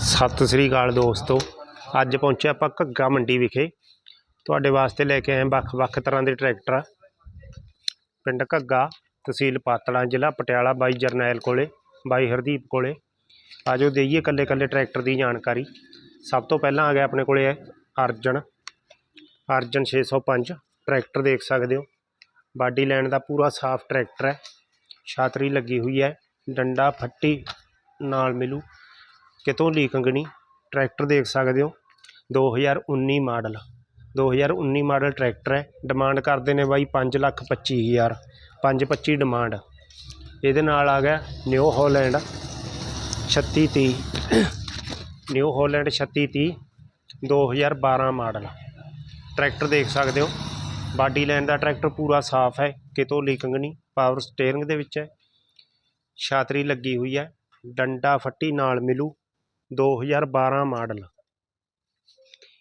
ਸਤਿ ਸ੍ਰੀ ਅਕਾਲ ਦੋਸਤੋ। ਅੱਜ ਪਹੁੰਚੇ ਆਪਾਂ ਘੱਗਾ ਮੰਡੀ ਵਿਖੇ। ਤੁਹਾਡੇ ਵਾਸਤੇ ਲੈ ਕੇ ਆਏ ਵੱਖ-ਵੱਖ ਤਰ੍ਹਾਂ ਦੇ ਟਰੈਕਟਰ। ਪਿੰਡ ਘੱਗਾ ਤਹਿਸੀਲ ਪਾਤੜਾਂ, ਜ਼ਿਲ੍ਹਾ ਪਟਿਆਲਾ, ਬਾਈ ਜਰਨੈਲ ਕੋਲੇ, ਬਾਈ ਹਰਦੀਪ ਕੋਲੇ। ਆਜੋ ਦੇਈਏ ਕੱਲੇ ਕੱਲੇ ਟਰੈਕਟਰ ਦੀ ਜਾਣਕਾਰੀ। ਸਭ ਤੋਂ ਪਹਿਲਾਂ ਆ ਗਿਆ ਆਪਣੇ ਕੋਲੇ ਹੈ ਅਰਜਨ। ਅਰਜਨ 605 ਟਰੈਕਟਰ ਦੇਖ ਸਕਦੇ ਹੋ। ਬਾਡੀ ਲੈਣ ਦਾ ਪੂਰਾ ਸਾਫ਼ ਟਰੈਕਟਰ ਹੈ। ਛਾਤਰੀ ਲੱਗੀ ਹੋਈ ਹੈ। ਡੰਡਾ, ਫੱਟੀ ਨਾਲ ਮਿਲੂ। ਕਿਤੋਂ ਲੀਕੰਗਣੀ ਟਰੈਕਟਰ ਦੇਖ ਸਕਦੇ ਹੋ। 2019 ਮਾਡਲ। 2019 ਮਾਡਲ ਟਰੈਕਟਰ ਹੈ। ਡਿਮਾਂਡ ਕਰਦੇ ਨੇ ਬਾਈ ਪੰਜ ਲੱਖ 25 ਹਜ਼ਾਰ। 525 ਡਿਮਾਂਡ। ਇਹਦੇ ਨਾਲ ਆ ਗਿਆ ਨਿਊ ਹੋਲੈਂਡ ਛੱਤੀ ਤੀਹ। ਨਿਊ ਹੋਲੈਂਡ ਛੱਤੀ ਤੀਹ। ਦੋ ਹਜ਼ਾਰ ਬਾਰ੍ਹਾਂ ਮਾਡਲ। ਟਰੈਕਟਰ ਦੇਖ ਸਕਦੇ ਹੋ। ਬਾਡੀ ਲਾਈਨ ਦਾ ਟਰੈਕਟਰ ਪੂਰਾ ਸਾਫ਼ ਹੈ। ਕਿਤੋਂ ਲੀਕਿੰਗ ਨਹੀਂ ਪਾਵਰ ਸਟੀਅਰਿੰਗ ਦੇ ਵਿੱਚ ਹੈ। ਛਾਤਰੀ ਲੱਗੀ ਹੋਈ ਹੈ। ਡੰਡਾ ਫੱਟੀ ਨਾਲ ਮਿਲੂ। 2012 ਮਾਡਲ।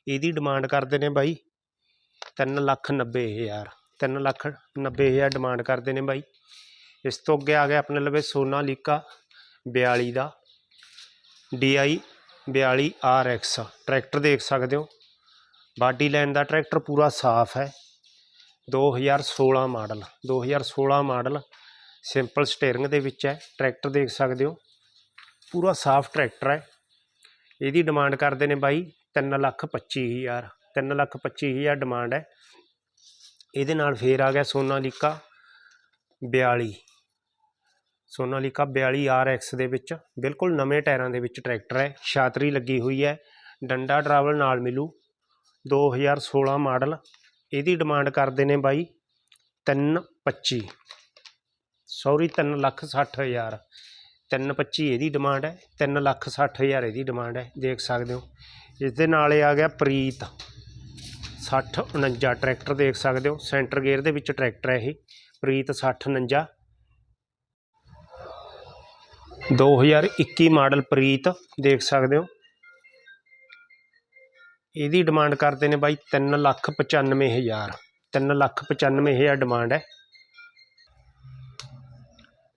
ਇਹਦੀ ਡਿਮਾਂਡ ਕਰਦੇ ਨੇ ਬਾਈ ਤਿੰਨ ਲੱਖ ਨੱਬੇ ਹਜ਼ਾਰ। ਤਿੰਨ ਲੱਖ ਨੱਬੇ ਹਜ਼ਾਰ ਡਿਮਾਂਡ ਕਰਦੇ ਨੇ ਬਾਈ। ਇਸ ਤੋਂ ਅੱਗੇ ਆ ਗਿਆ ਆਪਣੇ ਲਵੇ ਸੋਨਾਲੀਕਾ 42 ਦਾ। DI 42 RX ਟਰੈਕਟਰ ਦੇਖ ਸਕਦੇ ਹੋ। ਬਾਡੀ ਲਾਈਨ ਦਾ ਟਰੈਕਟਰ ਪੂਰਾ ਸਾਫ਼ ਹੈ। 2016 ਮਾਡਲ। 2016 ਮਾਡਲ ਸਿੰਪਲ ਸਟੀਅਰਿੰਗ ਦੇ ਵਿੱਚ ਹੈ। ਟਰੈਕਟਰ ਦੇਖ ਸਕਦੇ ਹੋ। ਪੂਰਾ ਸਾਫ਼ ਟਰੈਕਟਰ ਹੈ। ਇਹਦੀ ਡਿਮਾਂਡ ਕਰਦੇ ਨੇ ਬਾਈ ਤਿੰਨ ਲੱਖ ਪੱਚੀ ਹਜ਼ਾਰ, ਤਿੰਨ ਲੱਖ ਪੱਚੀ ਹਜ਼ਾਰ ਡਿਮਾਂਡ ਹੈ। ਇਹਦੇ ਨਾਲ ਫੇਰ ਆ ਗਿਆ ਸੋਨਾਲੀਕਾ 42 ਸੋਨਾਲੀਕਾ 42 RX ਦੇ ਵਿੱਚ, ਬਿਲਕੁਲ ਨਵੇਂ ਟਾਇਰਾਂ ਦੇ ਵਿੱਚ ਟਰੈਕਟਰ ਹੈ, ਛਾਤਰੀ ਲੱਗੀ ਹੋਈ ਹੈ, ਡੰਡਾ ਟਰੈਵਲ ਨਾਲ ਮਿਲੂ। 2016 ਮਾਡਲ, ਇਹਦੀ ਡਿਮਾਂਡ ਕਰਦੇ ਨੇ ਬਾਈ 325 ਸੌਰੀ 3 ਲੱਖ 60 ਤਿੰਨ ਪੱਚੀ ਇਹਦੀ ਡਿਮਾਂਡ ਹੈ, ਤਿੰਨ ਲੱਖ ਸੱਠ ਹਜ਼ਾਰ ਇਹਦੀ ਡਿਮਾਂਡ ਹੈ, ਦੇਖ ਸਕਦੇ ਹੋ। ਇਸ ਦੇ ਨਾਲ ਇਹ ਆ ਗਿਆ ਪ੍ਰੀਤ। 60 49 ਟਰੈਕਟਰ ਦੇਖ ਸਕਦੇ ਹੋ, ਸੈਂਟਰ ਗੇਅਰ ਦੇ ਵਿੱਚ ਟਰੈਕਟਰ ਹੈ ਇਹ। ਪ੍ਰੀਤ 60 49 2021 ਮਾਡਲ ਪ੍ਰੀਤ, ਦੇਖ ਸਕਦੇ ਹੋ। ਇਹਦੀ ਡਿਮਾਂਡ ਕਰਦੇ ਨੇ ਬਾਈ 3 ਲੱਖ 95 ਹਜ਼ਾਰ। 3 ਲੱਖ 95 ਹਜ਼ਾਰ ਡਿਮਾਂਡ ਹੈ।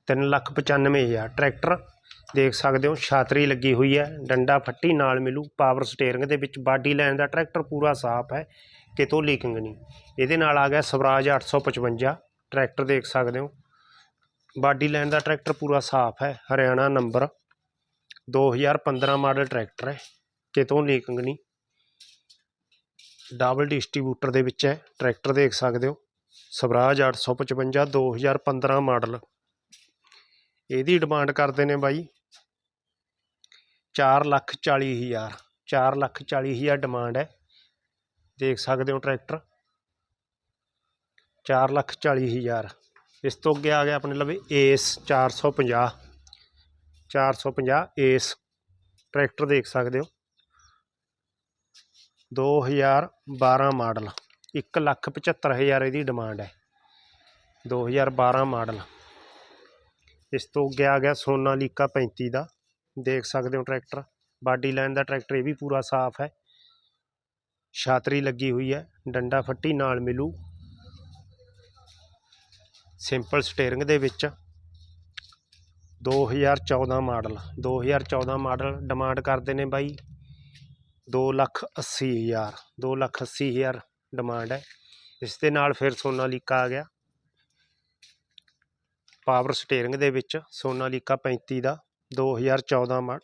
ਤਿੰਨ ਲੱਖ 95 ਹਜ਼ਾਰ ਟਰੈਕਟਰ। ਦੇਖ ਸਕਦੇ ਹੋ, ਛਾਤਰੀ ਲੱਗੀ ਹੋਈ ਹੈ। ਡੰਡਾ ਫੱਟੀ ਨਾਲ ਮਿਲੂ। ਪਾਵਰ ਸਟੀਅਰਿੰਗ ਦੇ ਵਿੱਚ ਬਾਡੀ ਲਾਈਨ ਦਾ ਟਰੈਕਟਰ ਪੂਰਾ ਸਾਫ਼ ਹੈ, ਕਿਤੋਂ ਲੀਕਿੰਗ ਨਹੀਂ। ਇਹਦੇ ਨਾਲ ਆ ਗਿਆ ਸਵਰਾਜ 855 ਟਰੈਕਟਰ ਦੇਖ ਸਕਦੇ ਹੋ। ਬਾਡੀ ਲਾਈਨ ਦਾ ਟਰੈਕਟਰ ਪੂਰਾ ਸਾਫ਼ ਹੈ। ਹਰਿਆਣਾ ਨੰਬਰ 2015 ਮਾਡਲ ਟਰੈਕਟਰ ਹੈ। ਕਿਤੋਂ ਲੀਕਿੰਗ ਨਹੀਂ। ਡਬਲ ਡਿਸਟ੍ਰੀਬਿਊਟਰ ਦੇ ਵਿੱਚ ਹੈ। ਟਰੈਕਟਰ ਦੇਖ ਸਕਦੇ ਹੋ। ਸਵਰਾਜ 855 2015 ਮਾਡਲ। ਇਹਦੀ ਡਿਮਾਂਡ ਕਰਦੇ ਨੇ ਬਾਈ 4 ਲੱਖ 40 ਹਜ਼ਾਰ 4 ਲੱਖ 40 ਹਜ਼ਾਰ ਡਿਮਾਂਡ ਹੈ। ਦੇਖ ਸਕਦੇ ਹੋ ਟਰੈਕਟਰ। 4 ਲੱਖ 40 ਹਜ਼ਾਰ। ਇਸ ਤੋਂ ਅੱਗੇ ਆ ਗਿਆ ਆਪਣੇ ਲਵੇ ਏਸ 450 450 ਏਸ ਟਰੈਕਟਰ ਦੇਖ ਸਕਦੇ ਹੋ। 2012 ਮਾਡਲ। 1 ਲੱਖ 75 ਹਜ਼ਾਰ ਇਹਦੀ ਡਿਮਾਂਡ ਹੈ। 2012 ਮਾਡਲ। ਇਸ ਤੋਂ ਅੱਗੇ ਆ ਗਿਆ ਸੋਨਾਲੀਕਾ 35 ਦਾ। ਦੇਖ ਸਕਦੇ ਹੋ ਟਰੈਕਟਰ। ਬਾਡੀ ਲਾਈਨ ਦਾ ਟਰੈਕਟਰ ਇਹ ਵੀ ਪੂਰਾ ਸਾਫ਼ ਹੈ। ਛਾਤਰੀ ਲੱਗੀ ਹੋਈ ਹੈ। ਡੰਡਾ ਫੱਟੀ ਨਾਲ ਮਿਲੂ। ਸਿੰਪਲ ਸਟੀਅਰਿੰਗ ਦੇ ਵਿੱਚ। 2014 ਮਾਡਲ। 2014 ਮਾਡਲ ਡਿਮਾਂਡ ਕਰਦੇ ਨੇ ਬਾਈ। 2 ਲੱਖ 80 ਹਜ਼ਾਰ। 2 ਲੱਖ 80 ਹਜ਼ਾਰ ਡਿਮਾਂਡ ਹੈ। ਇਸ ਦੇ ਨਾਲ ਫਿਰ ਸੋਨਾਲੀਕਾ ਆ ਗਿਆ। ਪਾਵਰ ਸਟੀਅਰਿੰਗ ਦੇ ਵਿੱਚ ਸੋਨਾਲੀਕਾ 35 ਦਾ 2014 ਮਾ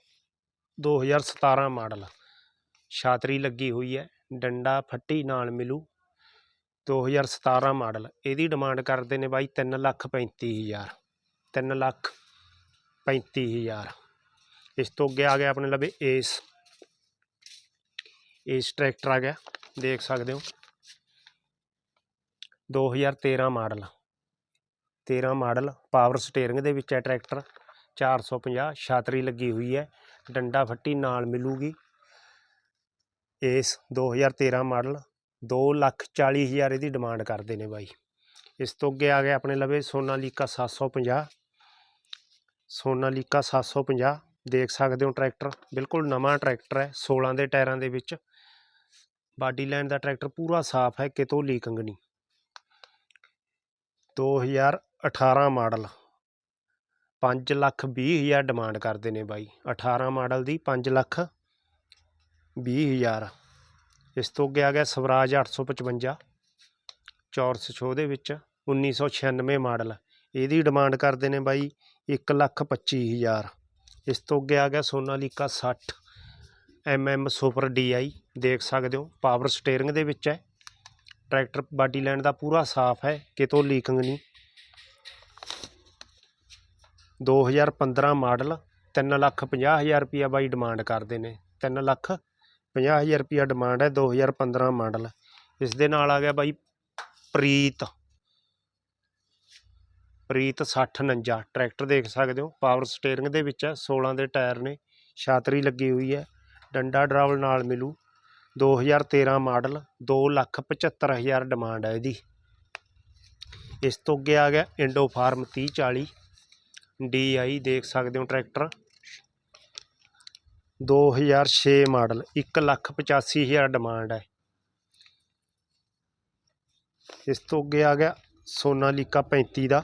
2017 ਮਾਡਲ। ਛਾਤਰੀ ਲੱਗੀ ਹੋਈ ਹੈ, ਡੰਡਾ ਫੱਟੀ ਨਾਲ ਮਿਲੂ। 2017 ਮਾਡਲ, ਇਹਦੀ ਡਿਮਾਂਡ ਕਰਦੇ ਨੇ ਬਾਈ 3 ਲੱਖ 35 ਹਜ਼ਾਰ 3 ਲੱਖ 35 ਹਜ਼ਾਰ। ਇਸ ਤੋਂ ਅੱਗੇ ਆ ਗਿਆ ਆਪਣੇ ਲਵੇ ਏਸ। ਏਸ ਟਰੈਕਟਰ ਆ ਗਿਆ, ਦੇਖ ਸਕਦੇ ਹੋ। 2013 ਮਾਡਲ। 13 ਮਾਡਲ ਪਾਵਰ ਸਟੀਅਰਿੰਗ ਦੇ ਵਿੱਚ ਹੈ ਟਰੈਕਟਰ 450 ਛਾਤਰੀ ਲੱਗੀ ਹੋਈ ਹੈ, ਡੰਡਾ ਫੱਟੀ ਨਾਲ ਮਿਲੂਗੀ। ਏਸ 2013 ਮਾਡਲ 2 ਲੱਖ 40 ਹਜ਼ਾਰ ਇਹਦੀ ਡਿਮਾਂਡ ਕਰਦੇ ਨੇ ਬਾਈ। ਇਸ ਤੋਂ ਅੱਗੇ ਆ ਗਿਆ ਆਪਣੇ ਲਵੇ ਸੋਨਾਲੀਕਾ 750 ਸੋਨਾਲੀਕਾ 750 ਦੇਖ ਸਕਦੇ ਹੋ ਟਰੈਕਟਰ ਬਿਲਕੁਲ ਨਵਾਂ ਟਰੈਕਟਰ ਹੈ 16 ਦੇ ਟਾਇਰਾਂ ਦੇ ਵਿੱਚ। ਬਾਡੀ ਲਾਈਨ ਦਾ ਟਰੈਕਟਰ ਪੂਰਾ ਸਾਫ਼ ਹੈ, ਕਿਤੋਂ ਲੀਕਿੰਗ ਨਹੀਂ। 2018 ਮਾਡਲ। 5 ਲੱਖ ਵੀਹ ਹਜ਼ਾਰ ਡਿਮਾਂਡ ਕਰਦੇ ਨੇ ਬਾਈ। 18 ਮਾਡਲ ਦੀ 5 ਲੱਖ ਵੀਹ ਹਜ਼ਾਰ। ਇਸ ਤੋਂ ਅੱਗੇ ਆ ਗਿਆ ਸਵਰਾਜ 855 ਚੌਰਸ ਸ਼ੋ ਦੇ ਵਿੱਚ 1996 ਮਾਡਲ। ਇਹਦੀ ਡਿਮਾਂਡ ਕਰਦੇ ਨੇ ਬਾਈ 1 ਲੱਖ 25 ਹਜ਼ਾਰ। ਇਸ ਤੋਂ ਅੱਗੇ ਆ ਗਿਆ ਸੋਨਾਲੀਕਾ 60 ਐਮ ਸੁਪਰ ਡੀਆਈ ਦੇਖ ਸਕਦੇ ਹੋ ਪਾਵਰ ਸਟੀਅਰਿੰਗ ਦੇ ਵਿੱਚ ਹੈ। ਟਰੈਕਟਰ ਬਾਡੀ ਲਾਈਨ ਦਾ ਪੂਰਾ ਸਾਫ਼ ਹੈ, ਕਿਤੋਂ ਲੀਕਿੰਗ ਨਹੀਂ। 2015 ਮਾਡਲ ਤਿੰਨ ਲੱਖ 50 ਹਜ਼ਾਰ ਰੁਪਈਆ ਬਾਈ ਡਿਮਾਂਡ ਕਰਦੇ ਨੇ। ਤਿੰਨ ਲੱਖ 50 ਹਜ਼ਾਰ ਰੁਪਈਆ ਡਿਮਾਂਡ ਹੈ 2015 ਮਾਡਲ। ਇਸ ਦੇ ਨਾਲ ਆ ਗਿਆ ਬਾਈ ਪ੍ਰੀਤ। ਪ੍ਰੀਤ 6049 ਟਰੈਕਟਰ ਦੇਖ ਸਕਦੇ ਹੋ ਪਾਵਰ ਸਟੀਅਰਿੰਗ ਦੇ ਵਿੱਚ ਹੈ 16 ਦੇ ਟਾਇਰ ਨੇ, ਛਾਤਰੀ ਲੱਗੀ ਹੋਈ ਹੈ, ਡੰਡਾ ਡਰਾਵਲ ਨਾਲ ਮਿਲੂ। 2013 ਮਾਡਲ 2 ਲੱਖ 75 ਹਜ਼ਾਰ ਡਿਮਾਂਡ ਹੈ ਇਹਦੀ। ਇਸ ਤੋਂ ਅੱਗੇ ਆ ਗਿਆ ਇੰਡੋ ਫਾਰਮ 3040 ਡੀ ਆਈ ਦੇਖ ਸਕਦੇ ਹੋ ਟਰੈਕਟਰ। 2006 ਮਾਡਲ 1 ਲੱਖ 85 ਹਜ਼ਾਰ ਡਿਮਾਂਡ ਹੈ। ਇਸ ਤੋਂ ਅੱਗੇ ਆ ਗਿਆ ਸੋਨਾਲੀਕਾ 35 ਦਾ।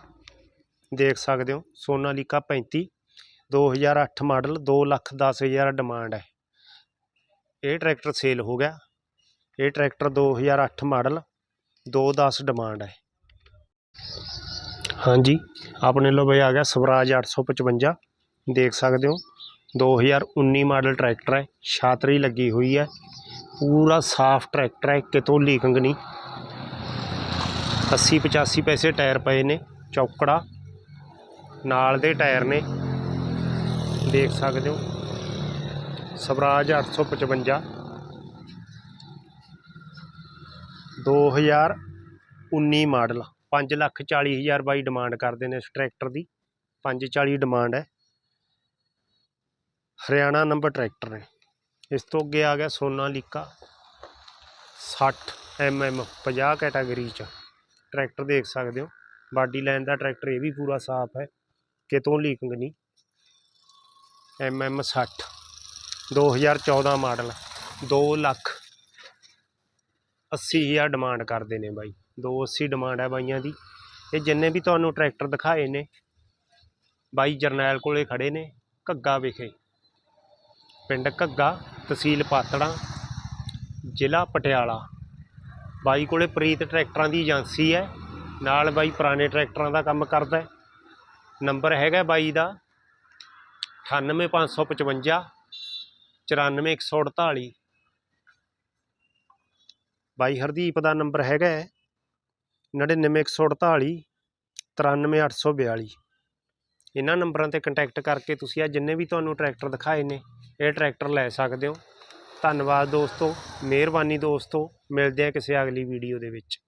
ਦੇਖ ਸਕਦੇ ਹੋ ਸੋਨਾਲੀਕਾ 35 2008 ਮਾਡਲ 2 ਲੱਖ 10 ਹਜ਼ਾਰ ਡਿਮਾਂਡ ਹੈ। ਇਹ ਟਰੈਕਟਰ ਸੇਲ ਹੋ ਗਿਆ। ਇਹ ਟਰੈਕਟਰ 2008 ਮਾਡਲ 210 ਡਿਮਾਂਡ ਹੈ। ਹਾਂਜੀ। ਆਪਣੇ ਲਵੇ ਆ ਗਿਆ ਸਵਰਾਜ 855 ਦੇਖ ਸਕਦੇ ਹੋ 2019 ਮਾਡਲ ਟਰੈਕਟਰ ਹੈ, ਛਾਤਰੀ ਲੱਗੀ ਹੋਈ ਹੈ। ਪੂਰਾ ਸਾਫ਼ ਟਰੈਕਟਰ ਹੈ ਕਿਤੋਂ ਲੀਕਿੰਗ ਨਹੀਂ 80 85 ਪੈਸੇ ਟਾਇਰ ਪਏ ਨੇ, ਚੌਕੜਾ। ਨਾਲ ਦੇ ਟਾਇਰ ਨੇ। ਦੇਖ ਸਕਦੇ ਹੋ, ਸਵਰਾਜ 855 2019 ਮਾਡਲ। ਪੰਜ ਲੱਖ 40 ਹਜ਼ਾਰ ਬਾਈ ਡਿਮਾਂਡ ਕਰਦੇ ਨੇ ਇਸ ਟਰੈਕਟਰ ਦੀ। 540 ਡਿਮਾਂਡ ਹੈ। ਹਰਿਆਣਾ ਨੰਬਰ ਟਰੈਕਟਰ ਹੈ ਇਸ ਤੋਂ ਅੱਗੇ ਆ ਗਿਆ ਸੋਨਾਲੀਕਾ 60 mm 50 ਕੈਟਾਗਰੀ ਚ। ਟਰੈਕਟਰ ਦੇਖ ਸਕਦੇ ਹੋ। ਬਾਡੀ ਲਾਈਨ ਦਾ ਟਰੈਕਟਰ ਇਹ ਵੀ ਪੂਰਾ ਸਾਫ਼ ਹੈ। ਕਿਤੋਂ ਲੀਕਿੰਗ ਨਹੀਂ। mm 60 2014 model. 2 ਲੱਖ 80 ਹਜ਼ਾਰ ਡਿਮਾਂਡ ਕਰਦੇ ਨੇ ਬਾਈ। 280 ਡਿਮਾਂਡ ਹੈ ਬਾਈਆਂ ਦੀ। ਇਹ ਜਿੰਨੇ ਵੀ ਤੁਹਾਨੂੰ ਟਰੈਕਟਰ ਦਿਖਾਏ ਨੇ, ਬਾਈ ਜਰਨੈਲ ਕੋਲੇ ਖੜੇ ਨੇ, ਘੱਗਾ ਵਿਖੇ। ਪਿੰਡ ਘੱਗਾ, ਤਹਿਸੀਲ ਪਾਤੜਾਂ, ਜ਼ਿਲ੍ਹਾ ਪਟਿਆਲਾ। ਬਾਈ ਕੋਲੇ ਪ੍ਰੀਤ ਟਰੈਕਟਰਾਂ ਦੀ ਏਜੰਸੀ ਹੈ, ਨਾਲ ਬਾਈ ਪੁਰਾਣੇ ਟਰੈਕਟਰਾਂ ਦਾ ਕੰਮ ਕਰਦਾ ਨੰਬਰ ਹੈਗਾ ਬਾਈ ਦਾ 98555 94148 ਬਾਈ ਹਰਦੀਪ ਦਾ ਨੰਬਰ ਹੈਗਾ 99148 93842 ਇਹਨਾਂ ਨੰਬਰਾਂ ਤੇ ਕੰਟੈਕਟ ਕਰਕੇ ਤੁਸੀਂ ਆ ਜਿੰਨੇ ਵੀ ਤੁਹਾਨੂੰ ਟਰੈਕਟਰ ਦਿਖਾਏ ਨੇ, ਇਹ ਟਰੈਕਟਰ ਲੈ ਸਕਦੇ ਹੋ। ਧੰਨਵਾਦ ਦੋਸਤੋ, ਮਿਹਰਬਾਨੀ ਦੋਸਤੋ, ਮਿਲਦੇ ਹਾਂ ਕਿਸੇ ਅਗਲੀ ਵੀਡੀਓ ਦੇ ਵਿੱਚ।